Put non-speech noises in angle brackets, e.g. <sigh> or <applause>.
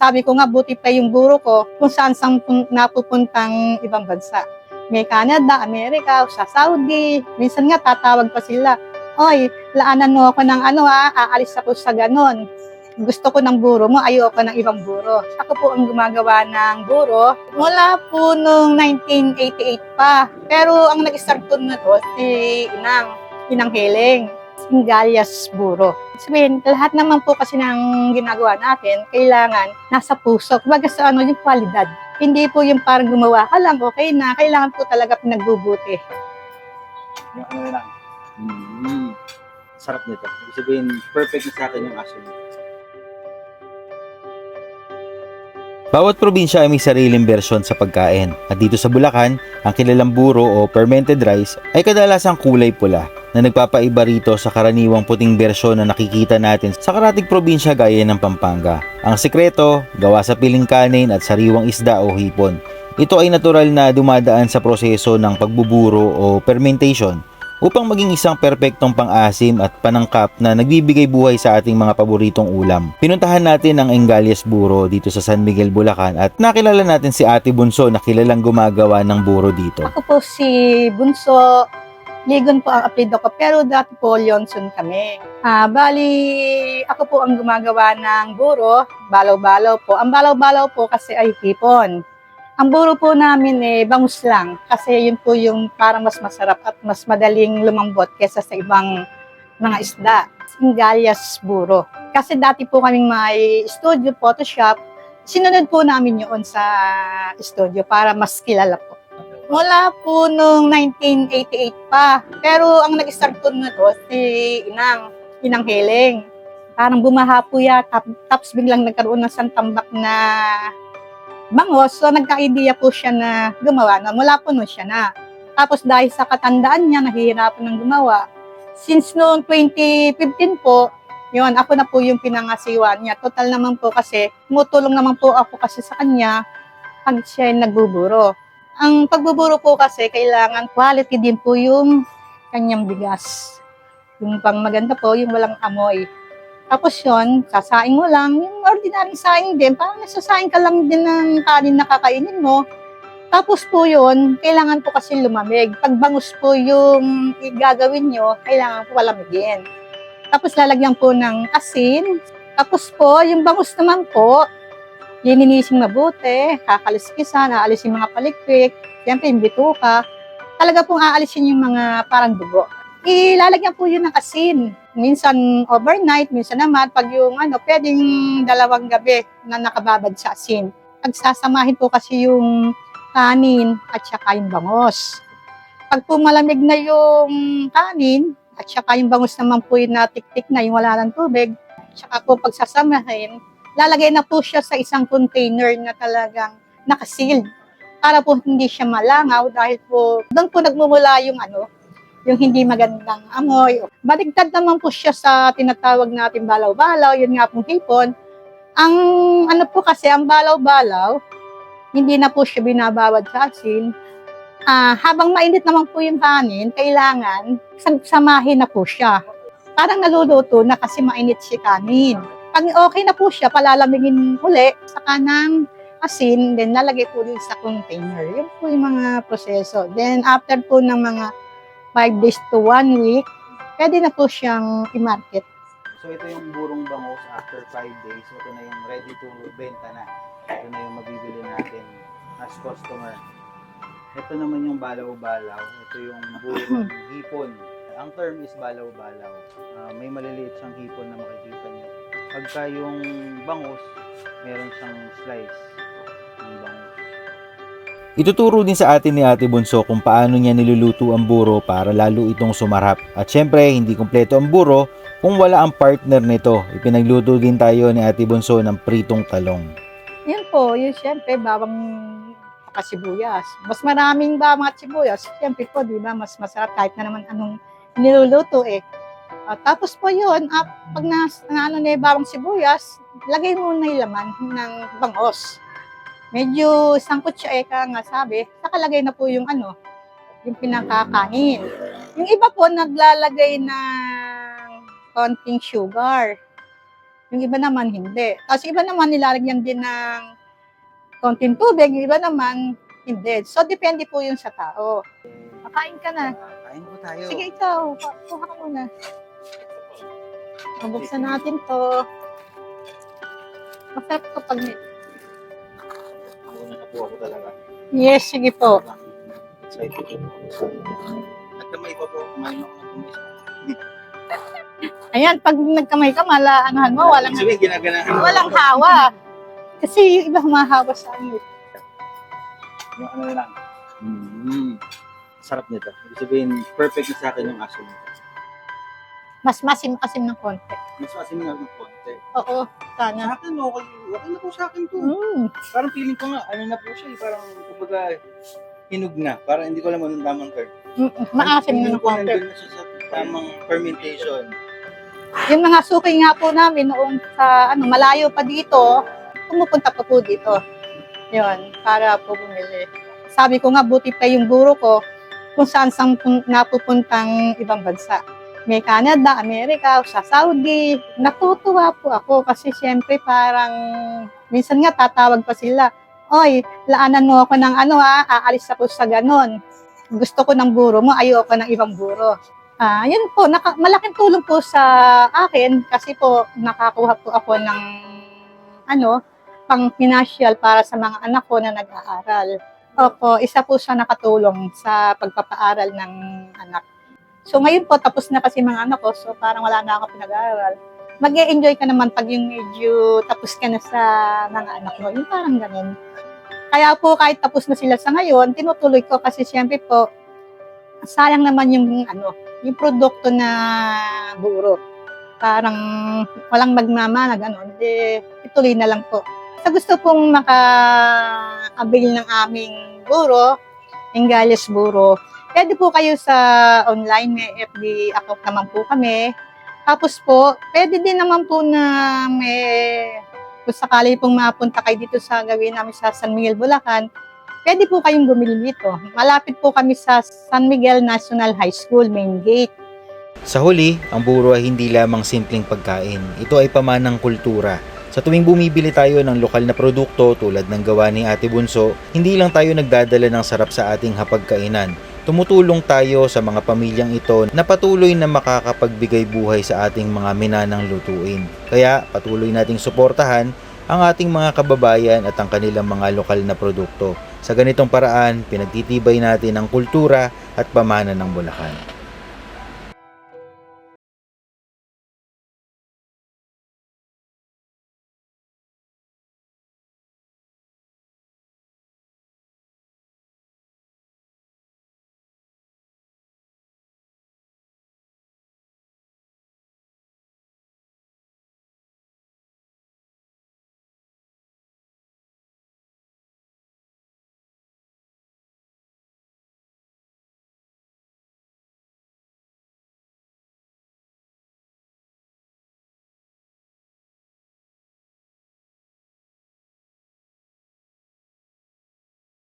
Sabi ko nga, buti pa yung guro ko kung saan saan pun- napupuntang ibang bansa. May Canada, Amerika, sa Saudi. Minsan nga tatawag pa sila. Oy, laanan mo ako ng ano ha, aalis ako sa ganon. Gusto ko ng buro mo, ayoko ng ibang buro. Ako po ang gumagawa ng buro mula po nung 1988 pa. Pero ang nag-start po na to, si Inang, Inang Heling, Singalias Buro. Sabihin, lahat naman po kasi ng ginagawa natin, kailangan nasa puso. Kumbaga sa ano, yung kwalidad. Hindi po yung parang gumawa ka lang, okay na. Kailangan po talaga pinagbubuti. Yung ano lang. Mm. Sarap nito. Ibig sabihin, perfect na sa akin yung aso. Bawat probinsya ay may sariling bersyon sa pagkain. At dito sa Bulacan, ang kilalang buro o fermented rice ay kadalasang kulay pula na nagpapaiba rito sa karaniwang puting bersyon na nakikita natin sa karatig probinsya gaya ng Pampanga. Ang sekreto, gawa sa piling kanin at sariwang isda o hipon. Ito ay natural na dumadaan sa proseso ng pagbuburo o fermentation upang maging isang perpektong pang-asim at panangkap na nagbibigay buhay sa ating mga paboritong ulam. Pinuntahan natin ang Engalias Buro dito sa San Miguel, Bulacan at nakilala natin si Ate Bunso na kilalang gumagawa ng buro dito. Ako po si Bunso, Ligon po ang apelido ko, pero dati po Leonson kami. Ah, bali, ako po ang gumagawa ng buro, balaw-balaw po. Ang balaw-balaw po kasi ay hipon. Ang buro po namin eh, bangus lang. Kasi yun po yung parang mas masarap at mas madaling lumambot kesa sa ibang mga isda. Singalias buro. Kasi dati po kaming may studio, Photoshop. Sinunod po namin yun sa studio para mas kilala po. Mula po nung 1988 pa. Pero ang nag-start po na to, si Inang, Inang Heling. Parang bumaha po yata, tapos biglang nagkaroon ng santambak na bangos. So nagka-idea po siya na gumawa na. Mula po nun siya na. Tapos dahil sa katandaan niya, nahihirapan ng gumawa. Since noong 2015 po, yun, ako na po yung pinangasiwa niya. Total naman po kasi, tumutulong naman po ako kasi sa kanya pag siya nagbuburo. Ang pagbuburo po kasi, kailangan quality din po yung kanyang bigas. Yung pang maganda po, yung walang amoy. Tapos yun, sasaing mo lang, yung ordinary saing din, parang nasasaing ka lang din ng kanin na kakainin mo. Tapos po yun, kailangan po kasi lumamig. Pag bangus po yung gagawin nyo, kailangan po palamigin. Tapos lalagyan po ng asin. Tapos po, yung bangus naman po, lininising mabuti, kakaliskisan, aalis yung mga palikpik, siyempre yung bituka. Talaga pong aalisin yung mga parang dugo. Ilalagyan po yun ng asin. Minsan overnight, minsan naman pag yung ano, pwedeng dalawang gabi na nakababad sa asin. Pagsasamahin po kasi yung kanin at saka yung bangos. Pag po malamig na yung kanin at saka yung bangos naman po yung natiktik na yung wala ng tubig, saka po pagsasamahin, lalagay na po siya sa isang container na talagang nakasealed para po hindi siya malangaw dahil po doon po nagmumula yung ano, yung hindi magandang amoy. Baligtad naman po siya sa tinatawag natin balaw-balaw, yun nga pong hipon. Ang ano po kasi, ang balaw-balaw, hindi na po siya binabawad sa asin. Ah, habang mainit naman po yung kanin, kailangan sam- samahin na po siya. Parang naluluto na kasi mainit si kanin. Pag okay na po siya, palalamigin uli, saka ng asin, then lalagay po din sa container. Yun po yung mga proseso. Then after po ng mga 5 days to 1 week, pwede na po siyang i-market. So ito yung burong bangus after 5 days. Ito na yung ready to benta na. Ito na yung mabibili natin as customer. Ito naman yung balaw-balaw. Ito yung burong <clears throat> hipon. Ang term is balaw-balaw. Ah, may maliliit siyang hipon na makikita niyo. Pagka yung bangus, meron siyang slice ng bangus. Ituturo din sa atin ni Ate Bunso kung paano niya niluluto ang buro para lalo itong sumarap. At syempre, hindi kumpleto ang buro kung wala ang partner nito. Ipinagluto din tayo ni Ate Bunso ng pritong talong. Yun po, yun syempre, bawang kasibuyas. Mas maraming bawang at sibuyas, syempre po, di ba, mas masarap kahit na naman anong niluluto eh. Ah, tapos po yun, ah, pag nas, na, ano na bawang sibuyas, lagay mo na yung laman ng bangos. Medyo sangkot siya eh, nga sabi, nakalagay na po yung ano, yung pinakakain. Yung iba po naglalagay ng konting sugar. Yung iba naman hindi. Tapos iba naman nilalagyan din ng konting tubig, yung iba naman hindi. So, depende po yun sa tao. Makain ka na. Kain po tayo. Sige, ikaw. Kuha ka muna. Mabuksan natin to. Masarap to pag may... Na po ako talaga. Yes, sige po. Excited po. Nagkamay pa po. Ng kumis. Ayan, pag nagkamay ka, mala, anuhan mo, walang, ginaganahan mo. walang hawa. Kasi yung iba humahawa sa amin. Yung ano lang. Mm. Sarap nito. Ibig sabihin, perfect na sa akin yung aso nito. Mas masim-asim ng konti. Mas asin nga ng konti. Oo, sana. Sa akin, okay. Okay na po sa akin to. Mm. Parang feeling ko nga, ano na po siya eh. Parang, kumbaga, hinog na. Parang hindi ko alam anong tamang term. Mm, maasim na Feeling ng ko konti. nandun na siya sa tamang fermentation. Yung mga suki nga po namin noong sa ano, malayo pa dito, pumupunta pa po dito. Yun, para po bumili. Sabi ko nga, buti pa yung guro ko kung saan saan pun- napupuntang ibang bansa. May Canada, Amerika, sa Saudi. Natutuwa po ako kasi siyempre parang minsan nga tatawag pa sila. Oy, laanan mo ako ng ano ha, aalis ako sa ganon. Gusto ko ng guro mo, ayoko ng ibang guro. Ah, yun po, naka, malaking tulong po sa akin kasi po nakakuha po ako ng ano, pang financial para sa mga anak ko na nag-aaral. Opo, isa po siya nakatulong sa pagpapaaral ng anak. So ngayon po, tapos na kasi mga anak ko, so parang wala na ako pinag-aaral. mag enjoy ka naman pag yung medyo tapos ka na sa mga anak mo. Yung parang ganun. Kaya po kahit tapos na sila sa ngayon, tinutuloy ko kasi siyempre po, sayang naman yung ano, yung produkto na buro. Parang walang magmamana, gano'n. Hindi, ituloy na lang po. Sa gusto pong maka-avail ng aming buro, Engales Buro, pwede po kayo sa online, may FB account naman po kami. Tapos po, pwede din naman po na may, kung sakali pong mapunta kayo dito sa gawin namin sa San Miguel, Bulacan, pwede po kayong bumili dito. Malapit po kami sa San Miguel National High School, main gate. Sa huli, ang buro ay hindi lamang simpleng pagkain. Ito ay pamanang kultura. Sa tuwing bumibili tayo ng lokal na produkto tulad ng gawa ni Ate Bunso, hindi lang tayo nagdadala ng sarap sa ating hapagkainan. Tumutulong tayo sa mga pamilyang ito na patuloy na makakapagbigay buhay sa ating mga minanang lutuin. Kaya patuloy nating suportahan ang ating mga kababayan at ang kanilang mga lokal na produkto. Sa ganitong paraan, pinagtitibay natin ang kultura at pamana ng Bulacan.